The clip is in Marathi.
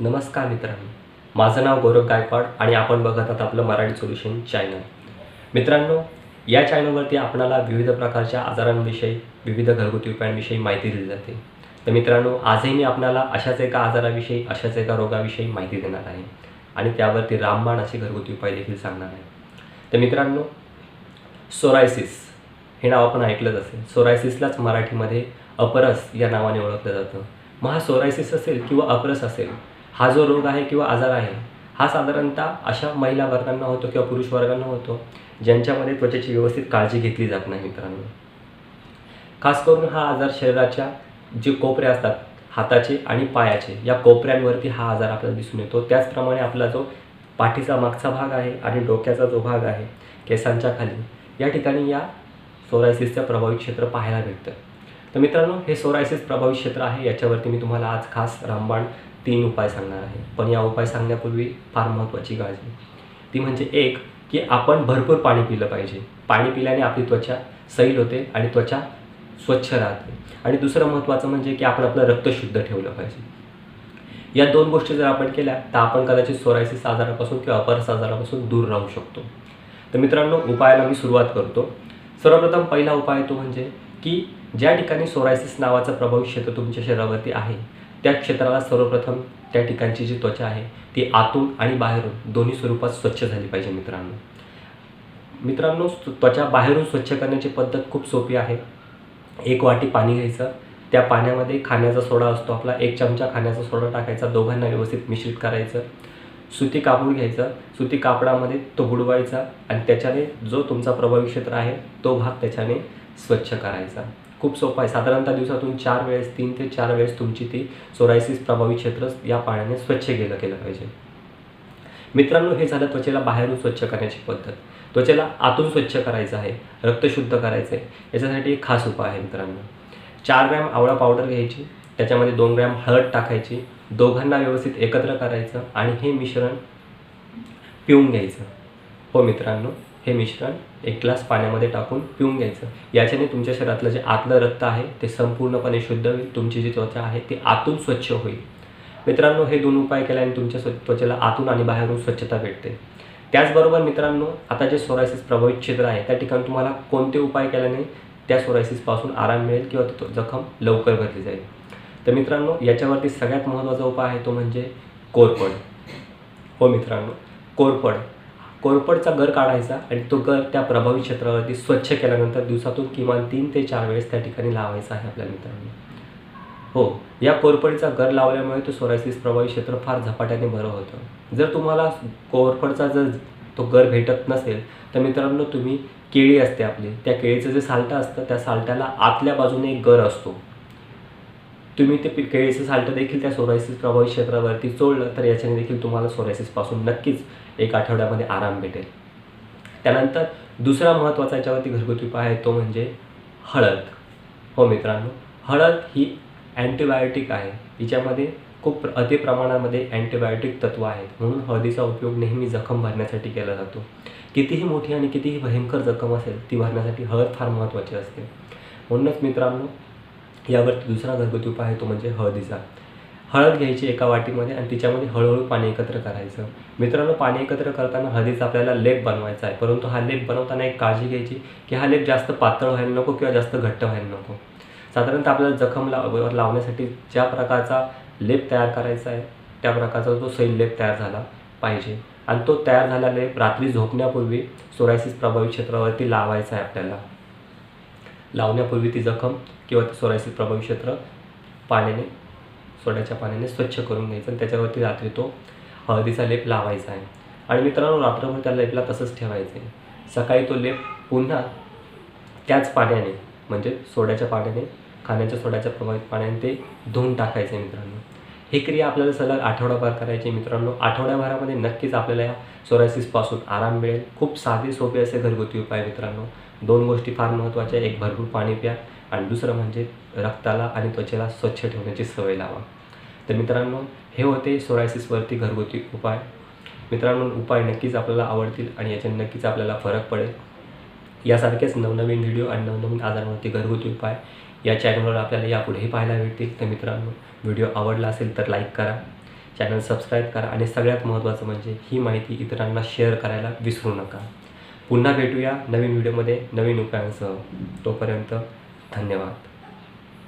नमस्कार मित्रांनो. माझं नाव गौरव गायकवाड आणि आपण बघत आहात आपलं मराठी सोल्युशन चॅनल मित्रांनो या चॅनलवरती आपणाला विविध प्रकारच्या आजारांविषयी विविध घरगुती उपायांविषयी माहिती दिली जाते. तर मित्रांनो आजही मी आपणाला अशाच एका आजाराविषयी अशाच एका रोगाविषयी माहिती देणार आहे आणि त्यावरती रामबाण असे घरगुती उपाय देखील सांगणार आहे. तर मित्रांनो सोरायसिस हे नाव आपण ऐकलंच असेल. सोरायसिसलाच मराठीमध्ये अपरस या नावाने ओळखलं जातं. मग हा सोरायसिस असेल किंवा अपरस असेल हा जो रोग आहे किंवा आजार आहे हा साधारणतः अशा महिला वर्गांना होतो किंवा पुरुष वर्गांना होतो ज्यांच्यामध्ये त्वचेची व्यवस्थित काळजी घेतली जात नाही मित्रांनो. खास करून हा आजार शरीराच्या जे कोपऱ्या असतात हाताचे आणि पायाचे या कोपऱ्यांवरती हा आजार आपल्याला दिसून येतो. त्याचप्रमाणे आपला जो पाठीचा मागचा भाग आहे आणि डोक्याचा जो भाग आहे केसांच्या खाली या ठिकाणी या सोरायसिसचं प्रभावित क्षेत्र पाहायला भेटतं. तर मित्रांनो हे सोरायसिस प्रभावित क्षेत्र आहे याच्यावरती मी तुम्हाला आज खास रामबाण तीन उपाय सांगणार आहे. पण या उपाय सांगण्यापूर्वी फार महत्त्वाची काळजी. ती म्हणजे एक की आपण भरपूर पाणी पिलं पाहिजे. पाणी पिल्याने आपली त्वचा सैल होते आणि त्वचा स्वच्छ राहते. आणि दुसरं महत्त्वाचं म्हणजे की आपण आपलं रक्त शुद्ध ठेवलं पाहिजे. या दोन गोष्टी जर आपण केल्या तर आपण कदाचित सोरायसिस आजारापासून किंवा अपरस आजारापासून दूर राहू शकतो. तर मित्रांनो उपायाला मी सुरुवात करतो. सर्वप्रथम पहिला उपाय तो म्हणजे की ज्या ठिकाणी सोरायसिस नावाचा प्रभावी क्षेत्र तुमच्या शरीरावरती आहे त्या क्षेत्राला सर्वप्रथम त्या ठिकाणची जी त्वचा आहे ती आतून आणि बाहेरून दोन्ही स्वरूपात स्वच्छ झाली पाहिजे मित्रांनो. मित्रांनो त्वचा बाहेरून स्वच्छ करण्याची पद्धत खूप सोपी आहे. एक वाटी पाणी घ्यायचं. त्या पाण्यामध्ये खाण्याचा सोडा असतो आपला. एक चमचा खाण्याचा सोडा टाकायचा. दोघांना व्यवस्थित मिश्रित करायचं. सुती कापड घ्यायचं. सुती कापडामध्ये तो बुडवायचा आणि त्याच्याने जो तुमचा प्रभावी क्षेत्र आहे तो भाग त्याच्याने स्वच्छ करायचा. खूप सोपं आहे. साधारणतः दिवसातून चार वेळेस तीन ते चार वेळेस तुमची ती सोरायसिस प्रभावी क्षेत्र या पाण्याने स्वच्छ केलं केलं पाहिजे. मित्रांनो हे झालं त्वचेला बाहेरून स्वच्छ करण्याची पद्धत. त्वचेला आतून स्वच्छ करायचं आहे रक्त शुद्ध करायचं आहे याच्यासाठी एक खास उपाय आहे मित्रांनो. चार ग्रॅम आवळा पावडर घ्यायची त्याच्यामध्ये दोन ग्रॅम हळद टाकायची दोघांना व्यवस्थित एकत्र करायचं आणि हे मिश्रण पिऊन घ्यायचं. हो मित्रांनो हे मिश्रण एक ग्लास पाण्यामध्ये टाकून पिऊन घ्यायचं. याच्याने तुमच्या शरीरातलं जे आतलं रक्त आहे ते संपूर्णपणे शुद्ध होईल. तुमची जी त्वचा आहे ती आतून स्वच्छ होईल. मित्रांनो हे दोन उपाय केल्याने तुमच्या स्व त्वचेला आतून आणि बाहेरून स्वच्छता भेटते. त्याचबरोबर मित्रांनो आता जे सोरायसिस प्रभावित क्षेत्र आहे त्या ठिकाणी तुम्हाला कोणते उपाय केल्याने त्या सोरायसिसपासून आराम मिळेल किंवा तो जखम लवकर भरली जाईल? तर मित्रांनो याच्यावरती सगळ्यात महत्त्वाचा उपाय आहे तो म्हणजे कोरफड. हो मित्रांनो कोरफड. कोरपडचा गर काढायचा आणि तो गर त्या प्रभावी क्षेत्रावरती स्वच्छ केल्यानंतर दिवसातून किमान तीन ते चार वेळेस त्या ठिकाणी लावायचा आहे आपल्या मित्रांनो. हो या कोरपडीचा गर लावल्यामुळे तो सोरायसिस प्रभावित क्षेत्र फार झपाट्याने बरं होतं. जर तुम्हाला कोरपडचा जर तो गर भेटत नसेल तर मित्रांनो तुम्ही केळी असते आपली. त्या केळीचं जे सालटं असतं त्या सालट्याला आतल्या बाजूने एक गर असतो. तुम्ही ते केळीचं साल्टं देखील त्या सोरायसिस प्रभावित क्षेत्रावरती चोळलं तर याच्याने देखील तुम्हाला सोरायसिसपासून नक्कीच एक आठवड्यामध्ये आराम भेटेल. त्यानंतर दुसरा महत्त्वाचा याच्यावरती घरगुती उपाय आहे तो म्हणजे हळद. हो मित्रांनो हळद ही अँटीबायोटिक आहे. हिच्यामध्ये खूप अति प्रमाणामध्ये अँटीबायोटिक तत्व आहेत म्हणून हळदीचा उपयोग नेहमी जखम भरण्यासाठी केला जातो. कितीही मोठी आणि कितीही भयंकर जखम असेल ती भरण्यासाठी हळद फार महत्त्वाची असते. म्हणूनच मित्रांनो यावरती दुसरा घरगुती उपाय आहे तो म्हणजे हळदीचा. हळद घ्यायची एका वाटीमध्ये आणि तिच्यामध्ये हळूहळू पाणी एकत्र करायचं. मित्रांनो पाणी एकत्र करताना हळदीचा आपल्याला लेप बनवायचा आहे. परंतु हा लेप बनवताना एक काळजी घ्यायची की हा लेप जास्त पातळ व्हायला नको किंवा जास्त घट्ट व्हायला नको. साधारणतः आपल्याला जखम लाव लावण्यासाठी ज्या प्रकारचा लेप तयार करायचा आहे त्या प्रकारचा तो सैल लेप तयार झाला पाहिजे. आणि तो तयार झालेला लेप रात्री झोपण्यापूर्वी सोरायसिस प्रभावित क्षेत्रावरती लावायचा आहे आपल्याला. लावण्यापूर्वी ती जखम किंवा ते सोरायसिस प्रभावी क्षेत्र पाण्याने सोड्याच्या पाण्याने स्वच्छ करून घ्यायचं आणि त्याच्यावरती रात्री तो हळदीचा लेप लावायचा आहे. आणि मित्रांनो रात्रभर त्या लेपला तसंच ठेवायचं आहे. सकाळी तो लेप पुन्हा त्याच पाण्याने म्हणजे सोड्याच्या पाण्याने खाण्याच्या सोड्याच्या प्रभावित पाण्याने ते धुवून टाकायचं आहे मित्रांनो. ही क्रिया आपल्याला सलग आठवडाभर करायची मित्रांनो. आठवड्याभरामध्ये नक्कीच आपल्याला या सोरायसिसपासून आराम मिळेल. खूप साधे सोपे असे घरगुती उपाय मित्रांनो. दोन गोष्टी फार महत्त्वाच्या एक भरपूर पाणी प्या आणि दुसरं म्हणजे रक्ताला आणि त्वचेला स्वच्छ ठेवण्याची सवय लावा. तर मित्रांनो हे होते सोरायसिसवरती घरगुती उपाय. मित्रांनो उपाय नक्कीच आपल्याला आवडतील आणि याच्याने नक्कीच आपल्याला फरक पडेल. यासारखेच नवनवीन व्हिडिओ आणि नवनवीन आजारांवरती घरगुती उपाय या चॅनलवर आपल्याला यापुढेही पाहायला भेटतील. तर मित्रांनो व्हिडिओ आवडला असेल तर लाईक करा. चॅनल सबस्क्राईब करा आणि सगळ्यात महत्त्वाचं म्हणजे ही माहिती इतरांना शेअर करायला विसरू नका. पुन्हा भेटूया नवीन व्हिडिओमध्ये नवीन उपायांसह. तोपर्यंत धन्यवाद.